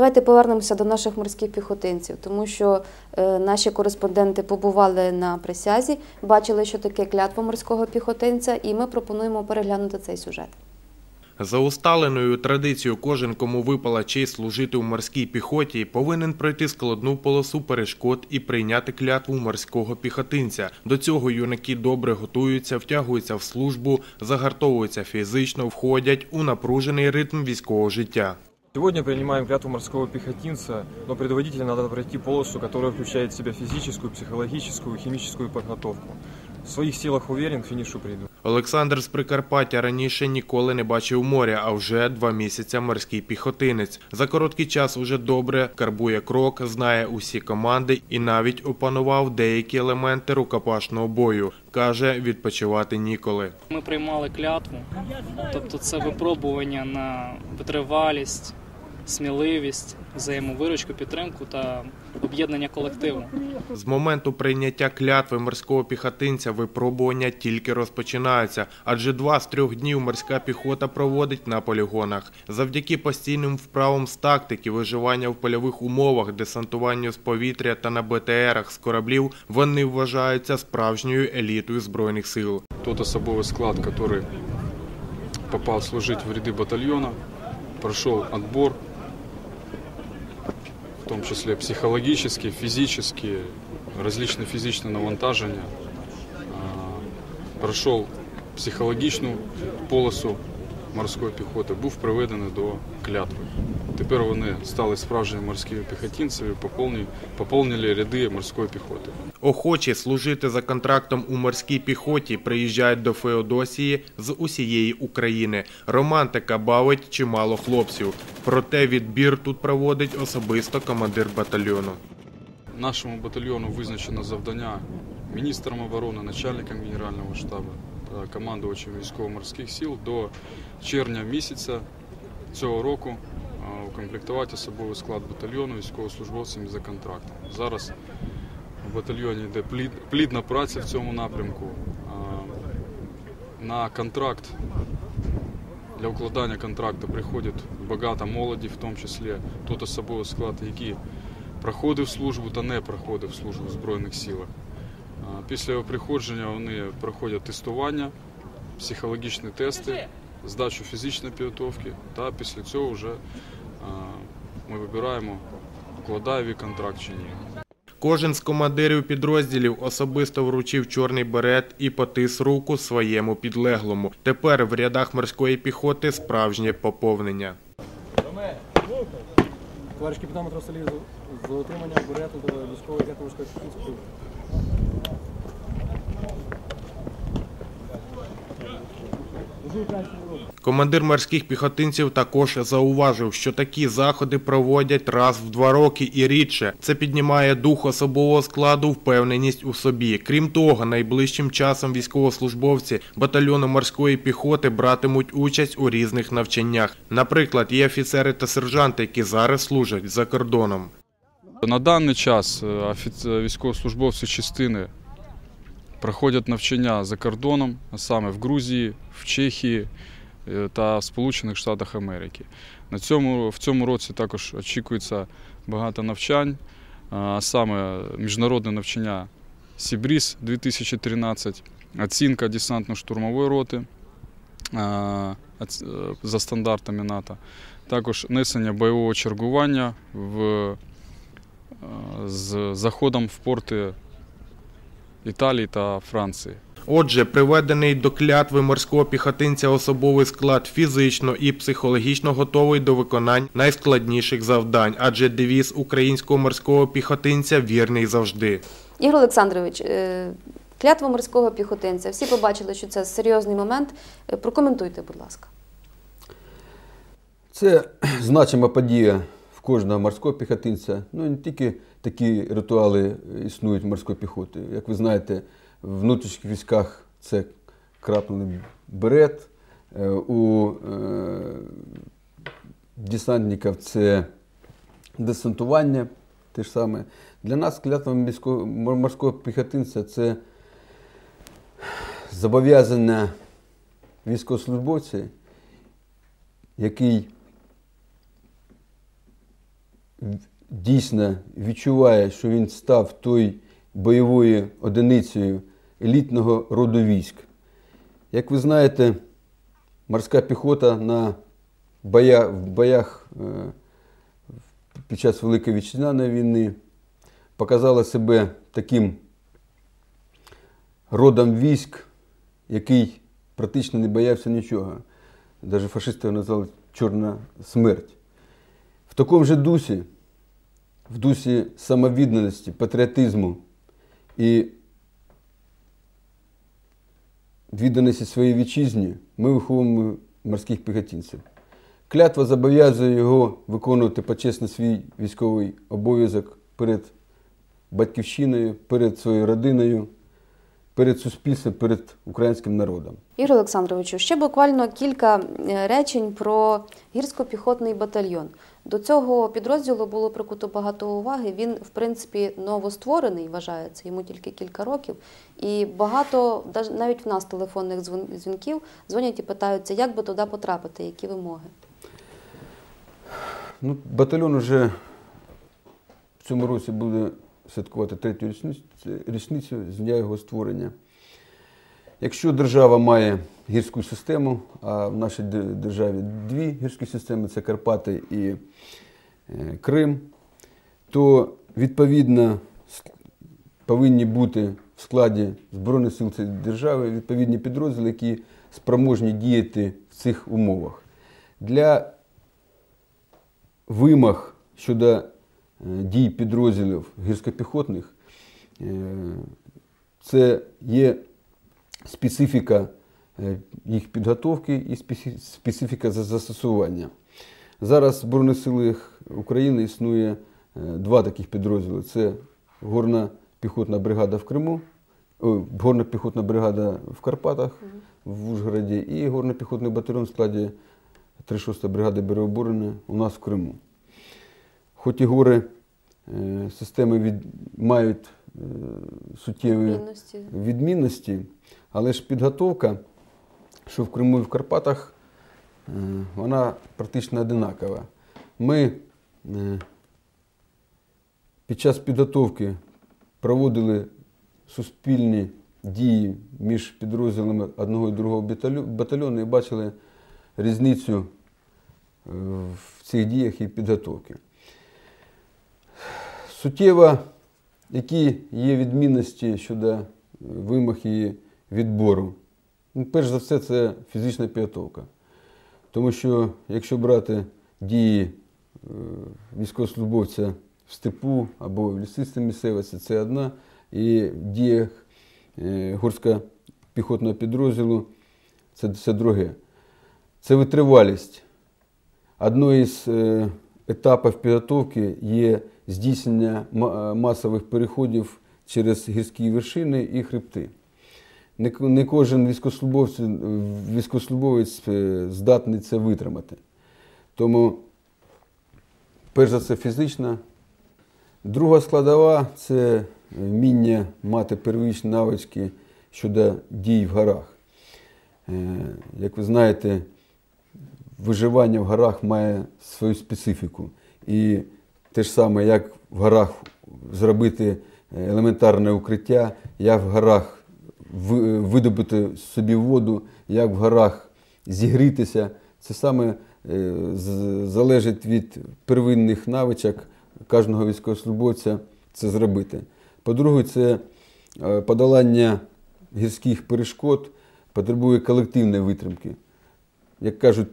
Давайте повернемося до наших морських піхотинців, тому що е, наші кореспонденти побували на присязі, бачили, що таке клятва морського піхотинця, і ми пропонуємо переглянути цей сюжет. За усталеною традицією, кожен, кому випала честь служити у морській піхоті, повинен пройти складну полосу перешкод і прийняти клятву морського піхотинця. До цього юнаки добре готуються, втягуються в службу, загартовуються фізично, входять у напружений ритм військового життя. Сегодня принимаем клятву морского пехотинца, но предводителям надо пройти полосу, которая включает в себя физическую, психологическую, химическую подготовку. В своих силах уверен, к финишу приду. Олександр з Прикарпаття раніше ніколи не бачив моря, а вже два місяці морський піхотинець. За короткий час уже добре карбує крок, знає усі команди і навіть опанував деякі елементи рукопашного бою. Каже, відпочивати ніколи. Ми приймали клятву, тобто це випробування на витривалість, сміливість, взаємовиручку, підтримку та об'єднання колективу. З моменту прийняття клятви морського піхотинця випробування тільки розпочинаються, адже два з трьох днів морська піхота проводить на полігонах. Завдяки постійним вправам з тактики, виживання в польових умовах, десантуванню з повітря та на БТРах з кораблів, вони вважаються справжньою елітою збройних сил. тот особовый склад, который попал служить в ряды батальона, прошел отбор, том числе психологические, физические, различные физичные навантаження, пройшов психологічну полосу морської піхоти, був приведений до клятви. Тепер вони стали справжніми морськими піхотинцями, поповнили, поповнили ряди морської піхоти. Охочі служити за контрактом у морській піхоті приїжджають до Феодосії з усієї України. Романтика бавить чимало хлопців. Проте відбір тут проводить особисто командир батальйону. Нашому батальйону визначено завдання міністром оборони, начальником Генерального штабу та командувачем військово-морських сил до червня місяця цього року укомплектувати особовий склад батальйону військовослужбовцями за контрактом. Зараз в батальйоні йде плід- плідна праця в цьому напрямку. На контракт для укладання контракту приходить багато молоді, в тому числі тот особовий склад, який проходив службу та не проходив службу в Збройних силах. Після його приходження вони проходять тестування, психологічні тести, здачу фізичної підготовки, та після цього вже ми вибираємо, укладає він контракт чи ні. Кожен з командирів підрозділів особисто вручив чорний берет і потис руку своєму підлеглому. Тепер в рядах морської піхоти справжнє поповнення. Товариш капітан матрос Салів за, за отримання берету до військової клятви морської піхотинської. Командир морських піхотинців також зауважив, що такі заходи проводять раз в два роки і рідше. Це піднімає дух особового складу, впевненість у собі. Крім того, найближчим часом військовослужбовці батальйону морської піхоти братимуть участь у різних навчаннях. Наприклад, є офіцери та сержанти, які зараз служать за кордоном. На даний час е, військовослужбовці частини проходять навчання за кордоном, а саме в Грузії, в Чехії е, та в Сполучених Штатах Америки. На цьому, в цьому році також очікується багато навчань, а саме міжнародне навчання Сібріз 2013, оцінка десантно-штурмової роти е, за стандартами НАТО, також несення бойового чергування в е, з заходом в порти Італії та Франції. Отже, приведений до клятви морського піхотинця особовий склад фізично і психологічно готовий до виконань найскладніших завдань, адже девіз українського морського піхотинця вірний завжди. Ігор Олександрович, е, клятва морського піхотинця. Всі побачили, що це серйозний момент. Е, Прокоментуйте, будь ласка. Це значима подія в кожного морського піхотинця. Ну не тільки такі ритуали існують морської піхоти. Як ви знаєте, в внутрішніх військах це краплений берет, е, у е, десантників це десантування. Те ж саме. Для нас клятва морського піхотинця це зобов'язання військовослужбовця, який дійсно відчуває, що він став той бойовою одиницею елітного роду військ. Як ви знаєте, морська піхота на боя, в боях е, під час Великої Вітчизняної війни показала себе таким родом військ, який практично не боявся нічого. Навіть фашисти його назвали Чорна смерть. В такому же дусі, в дусі самовідданості, патріотизму і відданості своїй вітчизні, ми виховуємо морських піхотинців. Клятва зобов'язує його виконувати почесно свій військовий обов'язок перед батьківщиною, перед своєю родиною, перед суспільством, перед українським народом. Ігор Олександровичу, ще буквально кілька е, речень про гірсько-піхотний батальйон. До цього підрозділу було прикуто багато уваги. Він, в принципі, новостворений, вважається, йому тільки кілька років. І багато, навіть в нас телефонних дзвінків, дзвонять і питаються, як би туди потрапити, які вимоги. Ну, батальйон вже в цьому році буде святкувати третю річницю з дня його створення. Якщо держава має гірську систему, а в нашій державі дві гірські системи це Карпати і е, Крим, то відповідно повинні бути в складі Збройних сил цієї держави відповідні підрозділи, які спроможні діяти в цих умовах. Для вимог щодо е, дій підрозділів гірськопіхотних, е, це є специфіка їх підготовки і специфіка за- застосування. Зараз в Збройних силах України існує е, два таких підрозділи: це горна піхотна бригада в Криму, горна піхотна бригада в Карпатах, в Ужгороді, і горно піхотний батальйон в складі 36-ї бригади береоборони у нас в Криму. Хоч і гори е, системи від, мають е, суттєві відмінності, але ж підготовка, що в Криму і в Карпатах, е, вона практично одинакова. Ми е, під час підготовки проводили суспільні дії між підрозділами одного і другого батальйону і бачили різницю е, в цих діях і підготовці. Суттєво, які є відмінності щодо вимог і відбору. Ну, перш за все, це фізична підготовка. Тому що якщо брати дії е, військовослужбовця в степу або в лісистій місцевості, це одна, і в діях е, піхотного підрозділу це, це друге. Це витривалість. Одною із е, етапів підготовки є здійснення масових переходів через гірські вершини і хребти. Не, не кожен військовослужбовець, е, здатний це витримати. Тому, перш за все, фізична. Друга складова це вміння мати первічні навички щодо дій в горах. Е, Як ви знаєте, виживання в горах має свою специфіку. І те ж саме, як в горах зробити елементарне укриття, як в горах видобути собі воду, як в горах зігрітися, це саме е, залежить від первинних навичок кожного військовослужбовця це зробити. По-друге, це е, подолання гірських перешкод потребує колективної витримки як кажуть,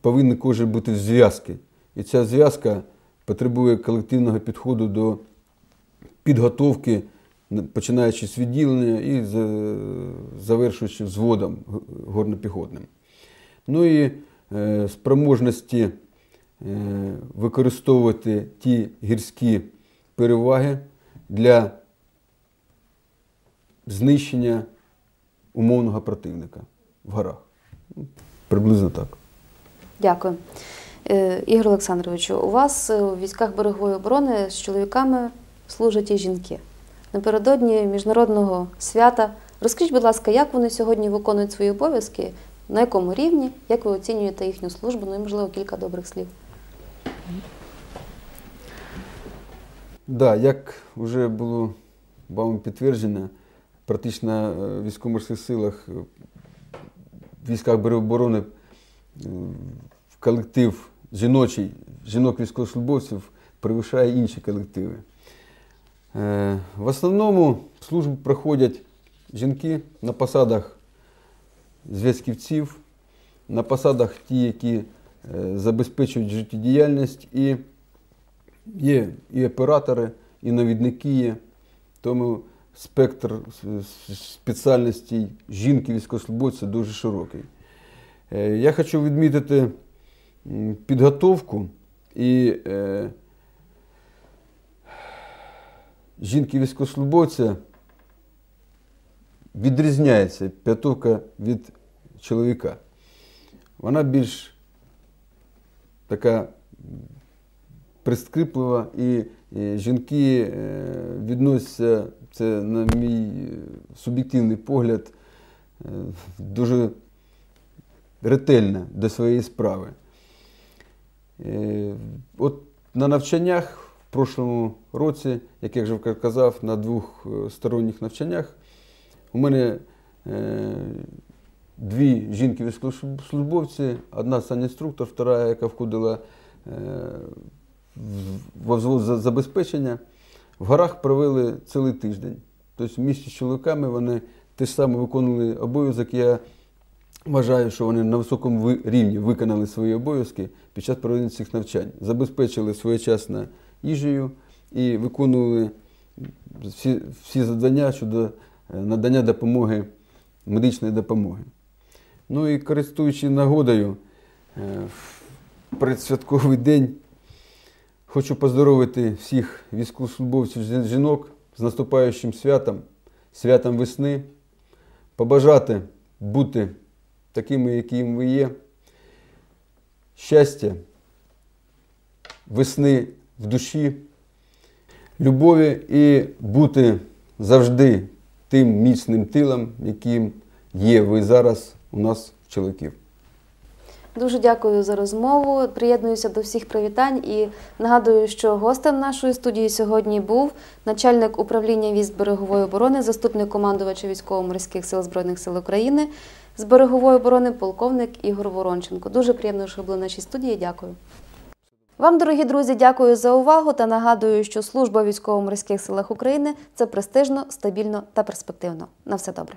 повинен кожен бути в зв'язки. І ця зв'язка потребує колективного підходу до підготовки, починаючи з відділення і завершуючи взводом горнопіхотним. Ну і е, спроможності е, використовувати ті гірські переваги для знищення умовного противника в горах. Ну, Приблизно так. Дякую. Е, Ігор Олександровичу, у вас у військах берегової оборони з чоловіками служать і жінки. Напередодні міжнародного свята. Розкажіть, будь ласка, як вони сьогодні виконують свої обов'язки, на якому рівні, як ви оцінюєте їхню службу, ну і можливо кілька добрих слів. Да, як вже було вам підтверджено, практично е, в військово-морських силах, е, в військах оборони е, колектив жіночий, жінок військовослужбовців перевищає інші колективи. Е, В основному службу проходять жінки на посадах зв'язківців, на посадах ті, які е, забезпечують життєдіяльність, і є і оператори, і навідники є. Тому спектр спеціальностей жінки військовослужбовця дуже широкий. Е, Я хочу відмітити підготовку і е, жінки військовослужбовця відрізняється підготовка від чоловіка. Вона більш така прискриплива, і, жінки е, відносяться, це, на мій суб'єктивний погляд, е, дуже ретельно до своєї справи. Е, От на навчаннях прошлому році, як я вже казав, на двох е, сторонніх навчаннях у мене е, дві жінки військовослужбовці, одна санінструктор, втора, яка входила е, в- во взвод забезпечення, в горах провели цілий тиждень. Тобто в місті з чоловіками вони те ж саме виконували обов'язок. Я вважаю, що вони на високому рівні виконали свої обов'язки під час проведення цих навчань. Забезпечили своєчасно їжею і виконували всі, всі завдання щодо е, надання допомоги, медичної допомоги. Ну і користуючись нагодою, е, в предсвятковий день хочу поздоровити всіх військовослужбовців жінок з наступаючим святом, святом весни, побажати бути такими, якими ви є. Щастя, весни в душі, любові і бути завжди тим міцним тилом, яким є ви зараз у нас, чоловіків. Дуже дякую за розмову. Приєднуюся до всіх привітань і нагадую, що гостем нашої студії сьогодні був начальник управління військ берегової оборони, заступник командувача військово-морських сил Збройних сил України з берегової оборони, полковник Ігор Воронченко. Дуже приємно, що ви були в нашій студії. Дякую. Вам, дорогі друзі, дякую за увагу та нагадую, що служба військово-морських силах України це престижно, стабільно та перспективно. На все добре.